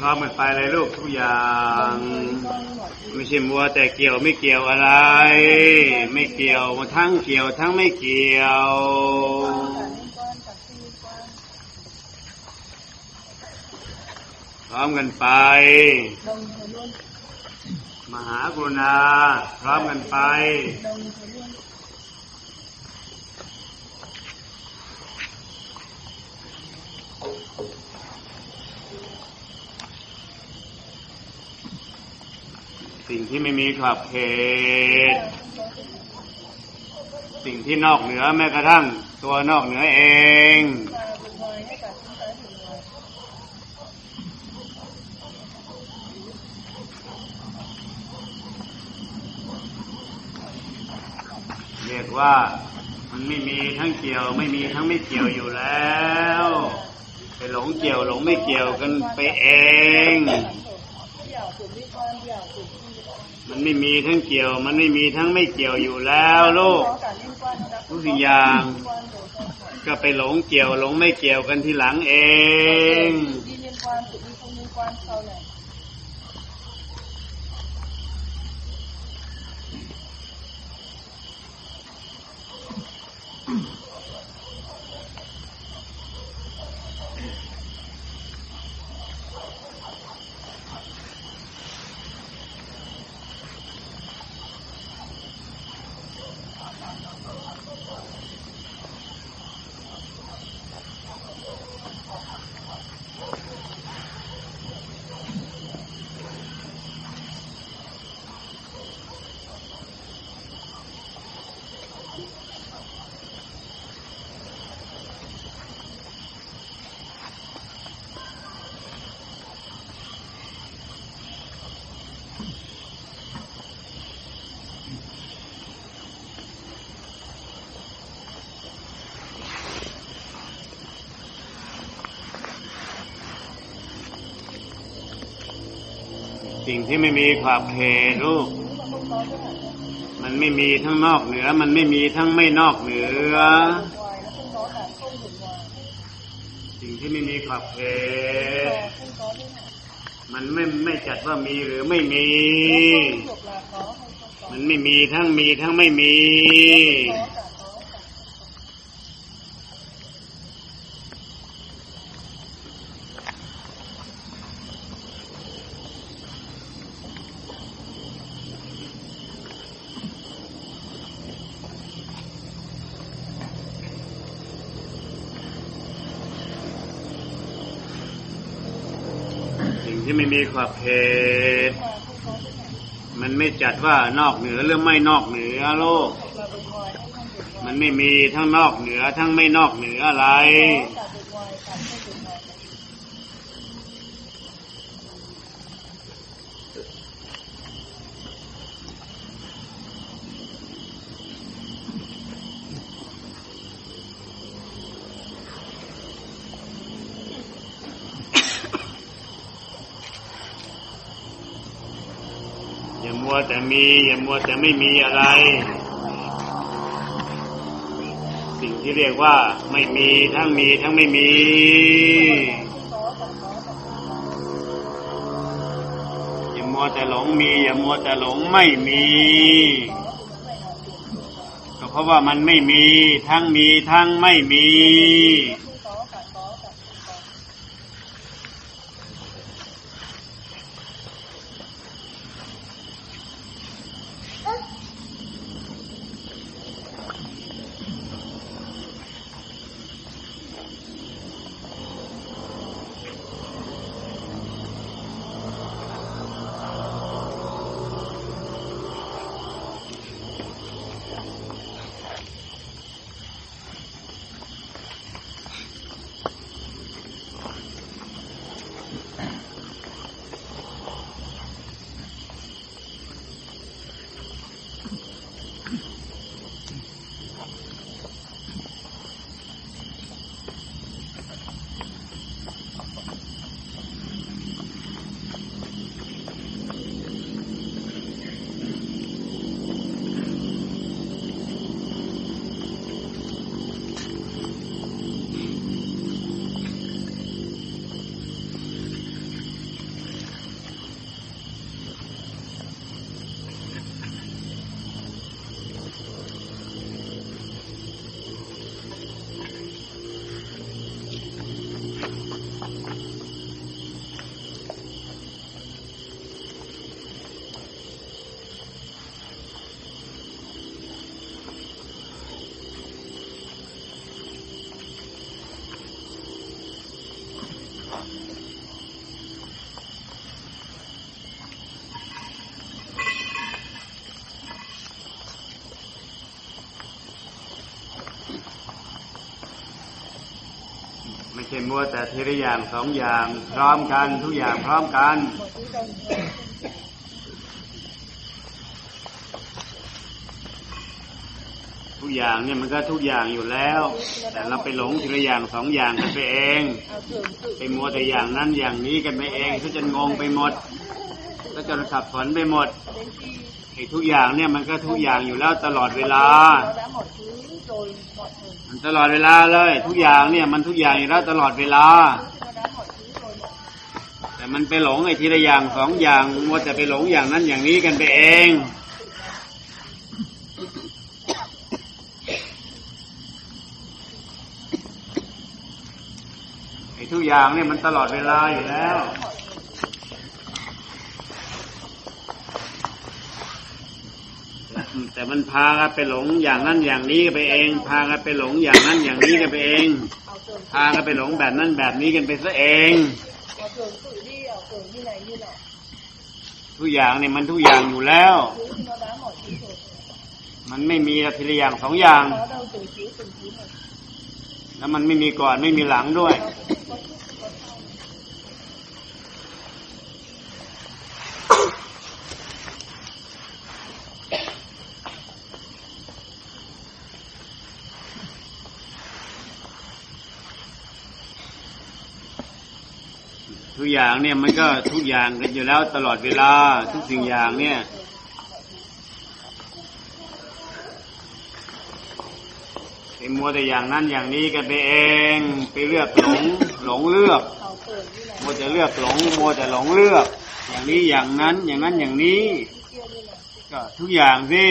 พร้อมกันไปเลยลูกทุกอย่างไม่ใช่มัวแต่เกี่ยวไม่เกี่ยวอะไร ไม่เกี่ยวทั้งเกี่ยวทั้งไม่เกี่ยวพร้อมกันไป มหากรุณา พร้อมกันไป สิ่งที่ไม่มีขอบเขต สิ่งที่นอกเหนือแม้กระทั่ง ตัวนอกเหนือเอง เรียกว่ามันไม่มีทั้งเกี่ยว ไม่มีทั้งไม่เกี่ยวอยู่แล้ว ไปหลงเกี่ยวหลงไม่เกี่ยวกันไปเอง มันไม่มีทั้งเกี่ยว มันไม่มีทั้งไม่เกี่ยวอยู่แล้วลูกทุกสิ่งอย่างก็ไปหลงเกี่ยวหลงไม่เกี่ยวกันทีหลังเอง สิ่งที่ไม่มีขอบเขตลูกมันไม่มีทั้งนอกเหนือ มันไม่มีทั้งไม่นอกเหนือ สิ่งที่ไม่มีขอบเขตมันไม่ไม่จัดว่ามีหรือไม่มี มันไม่มีทั้งมีทั้งไม่มี สิ่ง ประเขตมันไม่จัดว่านอกเหนือหรือไม่นอกเหนือโลก มันไม่มีทั้งนอกเหนือทั้งไม่นอกเหนืออะไร อย่า มี อย่ามัวแต่ไม่มีอะไร สิ่งที่เรียกว่าไม่มีทั้งมีทั้งไม่มีอย่ามัวแต่หลงมี อย่ามัวแต่หลงไม่มีเพราะว่ามันไม่มี ทั้งมีทั้งไม่มี มัวแต่ทีละอย่างสองอย่าง พร้อมกันทุกอย่างพร้อมกันทุกอย่างเนี่ยมันก็ทุกอย่างอยู่แล้ว แต่เราไปหลงทีละอย่างสองอย่างกันไปเองไปมัวแต่อย่างนั้นอย่างนี้กันไปเองก็จะงงไปหมด ก็จะสับสนไปหมดไอ้ทุกอย่างเนี่ยมันก็ทุกอย่างอยู่แล้วตลอดเวลา มันตลอดเวลาเลย ทุกอย่างเนี่ยมันทุกอย่างอยู่แล้วตลอดเวลา แต่มันไปหลงไอ้ทีละอย่างสองอย่างมัวแต่ไปหลงอย่างนั้นอย่างนี้กันไปเองไอ้ทุกอย่างเนี่ยมันตลอดเวลาอยู่แล้ว แต่มันพากันไปหลงอย่างนั้นอย่างนี้กันไปเอง พากันไปหลงอย่างนั้นอย่างนี้กันไปเอง พากันไปหลงแบบนั้นแบบนี้กันไปซะเองทุกอย่างเนี่ยมันทุกอย่างอยู่แล้ว มันไม่มีทีละอย่างสองอย่าง แล้วมันไม่มีก่อนไม่มีหลังด้วย อย่างเนี่ยมันก็ทุกอย่างกันอยู่แล้วตลอดเวลาทุกสิ่งอย่างเนี่ย ไปมัวแต่อย่างนั้นอย่างนี้กันไปเอง ไปเลือกหลงหลงเลือกมัวแต่เลือกหลงมัวแต่หลงเลือก อย่างนี้อย่างนั้นอย่างนั้นอย่างนี้ ก็ทุกอย่างสิ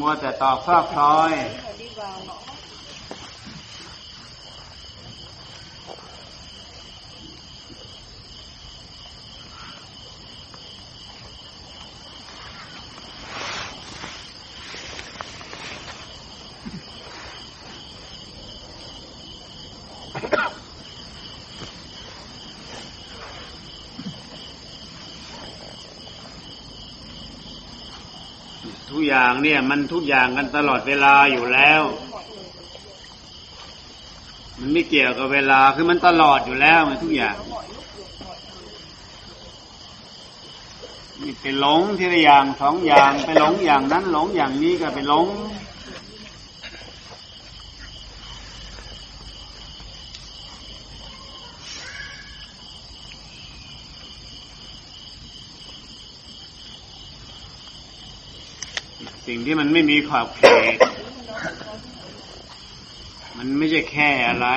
มัวแต่ตอกซอกซอย อย่างเนี่ย มันทุกอย่างกันตลอดเวลาอยู่แล้ว มันไม่เกี่ยวกับเวลาคือมันตลอดอยู่แล้วมันทุกอย่างนี่ไปหลงทีละอย่างสองอย่างไปหลงอย่างนั้นหลงอย่างนี้ก็ไปหลง สิ่งที่มันไม่มีขอบเขต มันไม่ใช่แค่อะไร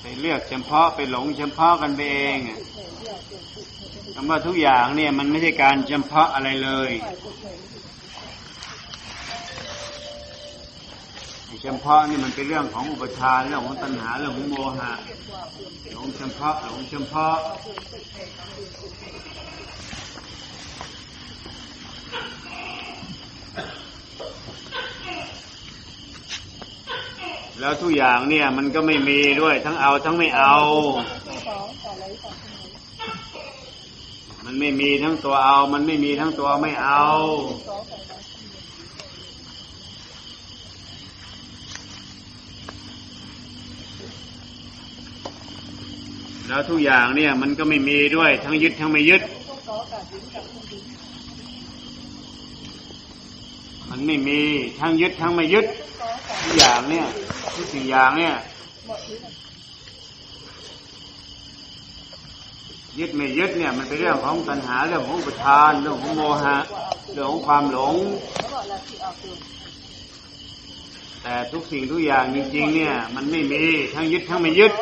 ไปเลือกเฉพาะไปหลงเฉพาะกันไปเองอะ คำว่าทุกอย่างเนี่ยมันไม่ใช่การเฉพาะอะไรเลยไอ้เฉพาะนี่มันเป็นเรื่องของอุปทานเรื่องของตัณหาเรื่องของโมหะหลงเฉพาะหลงเฉพาะแล้วทุกอย่างเนี่ย มันก็ไม่มีด้วย ทั้งเอาทั้งไม่เอา มันไม่มีทั้งตัวเอา มันไม่มีทั้งตัวไม่เอา แล้วทุกอย่างเนี่ย มันก็ไม่มีด้วย ทั้งยึดทั้งไม่ยึด มันไม่มีทั้งยึดทั้งไม่ยึดทุกอย่างเนี่ยทุกสิ่งอย่างเนี่ย ยึดไม่ยึดเนี่ยมันเป็นเรื่องของตัณหาเรื่องของอุปทานเรื่องของโมหะเรื่องของความหลง แต่ทุกสิ่งทุกอย่างจริงๆเนี่ย มันไม่มีทั้งยึดทั้งไม่ยึด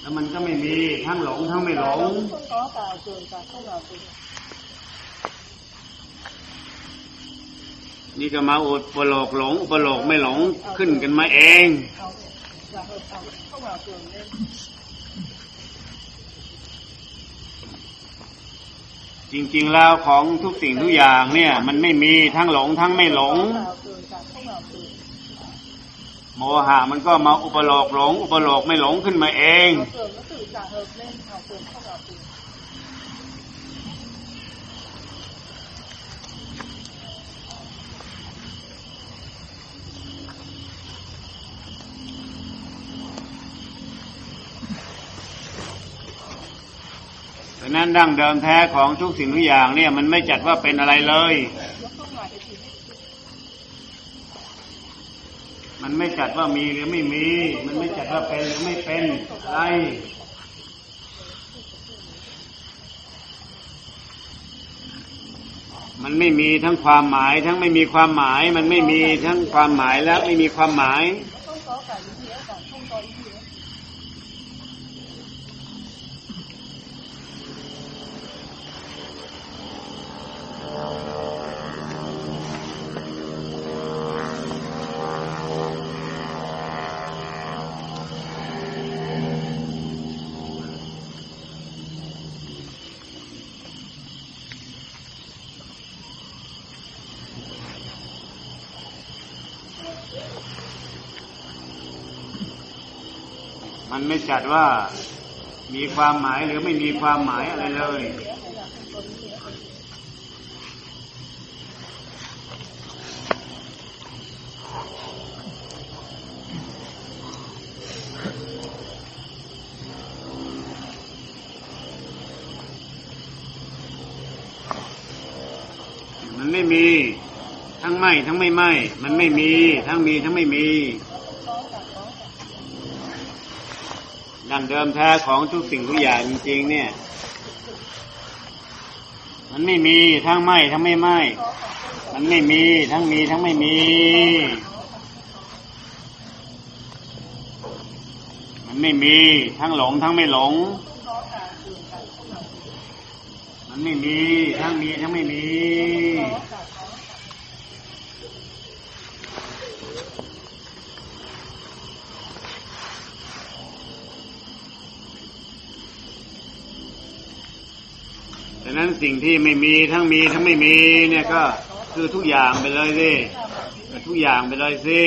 แล้วมันก็ไม่มีทั้งหลงทั้งไม่หลงนี่ก็มาอุปโลกหลงอุปโลกไม่หลงขึ้นกันมาเอง จริงๆแล้วของทุกสิ่งทุกอย่างเนี่ย มันไม่มีทั้งหลงทั้งไม่หลง โมหะมันก็มาอุปโลกหลง อุปโลกไม่หลงขึ้นมาเอง นั้นดั้งเดิมแท้ของทุกสิ่งทุกอย่างเนี่ย มันไม่จัดว่าเป็นอะไรเลย มันไม่จัดว่ามีหรือไม่มี มันไม่จัดว่าเป็นหรือไม่เป็นอะไรมันไม่มีทั้งความหมาย ทั้งไม่มีความหมาย มันไม่มีทั้งความหมายและไม่มีความหมาย มันไม่จัดว่ามีความหมายหรือไม่มีความหมายอะไรเลย มันไม่มี ทั้งไม่ทั้งไม่ไม่ มันไม่มี ทั้งมีทั้งไม่มี เดิมแท้ของทุกสิ่งทุกอย่างจริงๆเนี่ย มันไม่มีทั้งไม่ทั้งไม่ไม่ มันไม่มีทั้งมีทั้งไม่มี มันไม่มีทั้งหลงทั้งไม่หลง มันไม่มีทั้งมีทั้งไม่มี có cả có ดัง นั้นสิ่งที่ไม่มีทั้งมีทั้งไม่มีเนี่ยก็คือทุกอย่างไปเลยสิทุกอย่างไปเลยสิ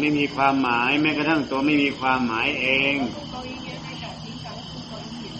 ไม่มีความหมาย แม้กระทั่งตัวไม่มีความหมายเอง không có ý nghĩa ngay cả chính cái không có ý nghĩa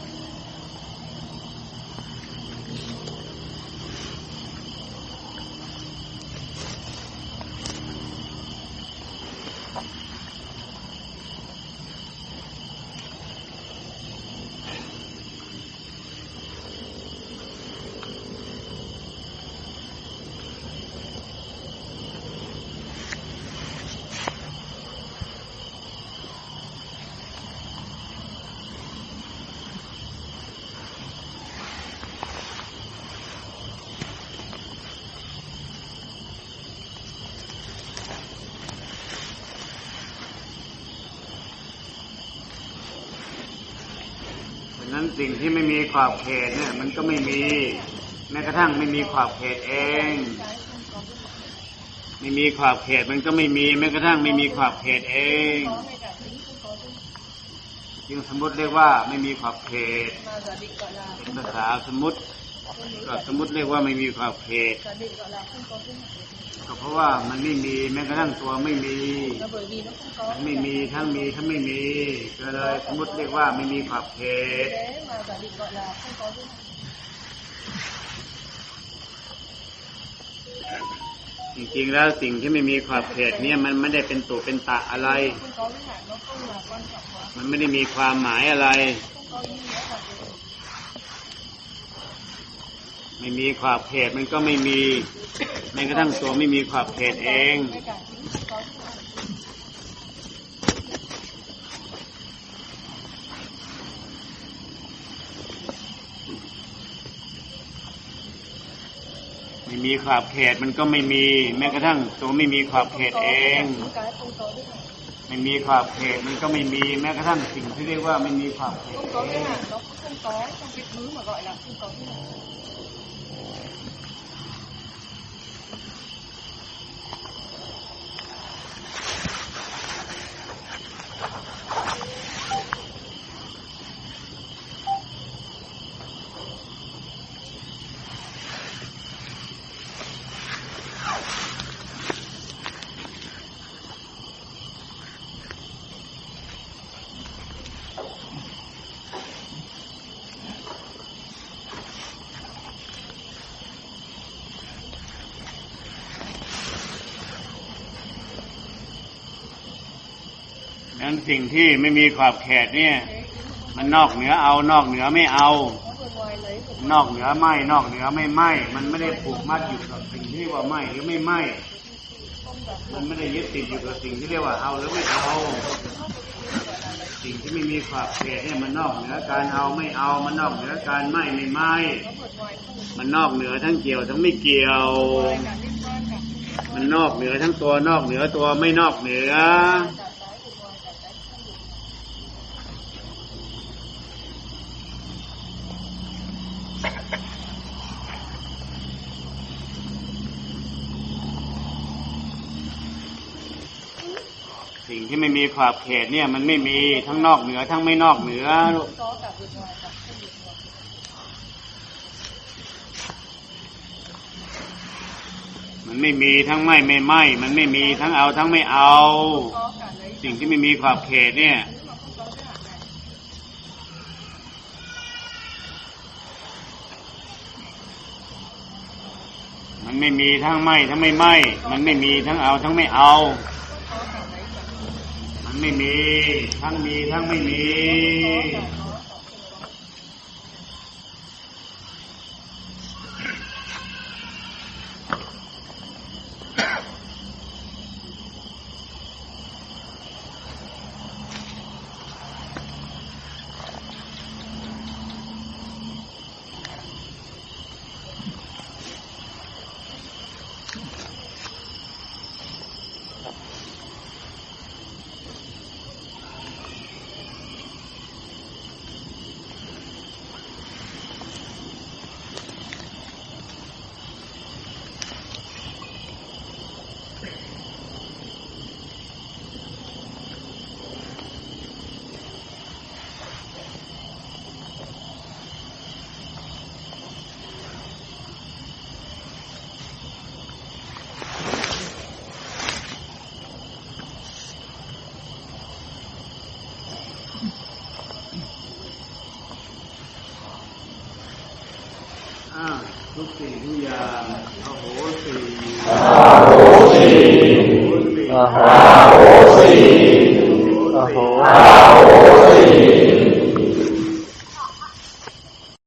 เพราะฉะนั้น สิ่งที่ไม่มีขอบเขตเนี่ย มันก็ไม่มี แม้กระทั่งไม่มีขอบเขตเอง ไม่มีขอบเขตมันก็ไม่มี แม้กระทั่งไม่มีขอบเขตเองจึงสมมติเรียกว่าไม่มีขอบเขตเป็นภาษาสมมติ ก็สมมติเรียกว่าไม่มีขอบเขตก็เพราะว่ามันไม่มีแม้กระทั่งตัวไม่มีมันไม่มีทั้งมีทั้งไม่มีก็เลยสมมติเรียกว่าไม่มีขอบเขตจริงๆแล้วสิ่งที่ไม่มีขอบเขตเนี่ยมันไม่ได้เป็นตัวเป็นตะอะไร มันไม่ได้มีความหมายอะไร ไม่มีขอบเขตมันก็ไม่มีแม้กระทั่งตัวไม่มีขอบเขตเองไม่มีขอบเขตมันก็ไม่มี แม้กระทั่งตัวไม่มีขอบเขตเอง ไม่มีขอบเขตมันก็ไม่มี แม้กระทั่งสิ่งที่เรียกว่าไม่มีขอบเขต นั้นสิ่งที่ไม่มีขอบเขตเนี่ย มันนอกเหนือเอานอกเหนือไม่เอา นอกเหนือไม่ นอกเหนือไม่ไม่มันไม่ได้ผูกมัดอยู่กับสิ่งที่เรียกว่าไม่หรือไม่ไม่มันไม่ได้ยึดติดอยู่กับสิ่งที่เรียกว่าเอาหรือไม่เอาสิ่งที่ไม่มีขอบเขตเนี่ยมันนอกเหนือการเอาไม่เอา มันนอกเหนือการไม่ไม่ไม่มันนอกเหนือทั้งเกี่ยวทั้งไม่เกี่ยว มันนอกเหนือทั้งตัวนอกเหนือตัวไม่นอกเหนือ ไม่มีขอบเขตเนี่ย มันไม่มีทั้งนอกเหนือ ทั้งไม่นอกเหนือลูกมันไม่มีทั้งไม่ไม่ไม่ มันไม่มีทั้งเอาทั้งไม่เอา สิ่งที่ไม่มีขอบเขตเนี่ยมันไม่มีทั้งไม่ทั้งไม่ไม่ มันไม่มีทั้งเอาทั้งไม่เอา ไม่มี ทั้งมีทั้งไม่มี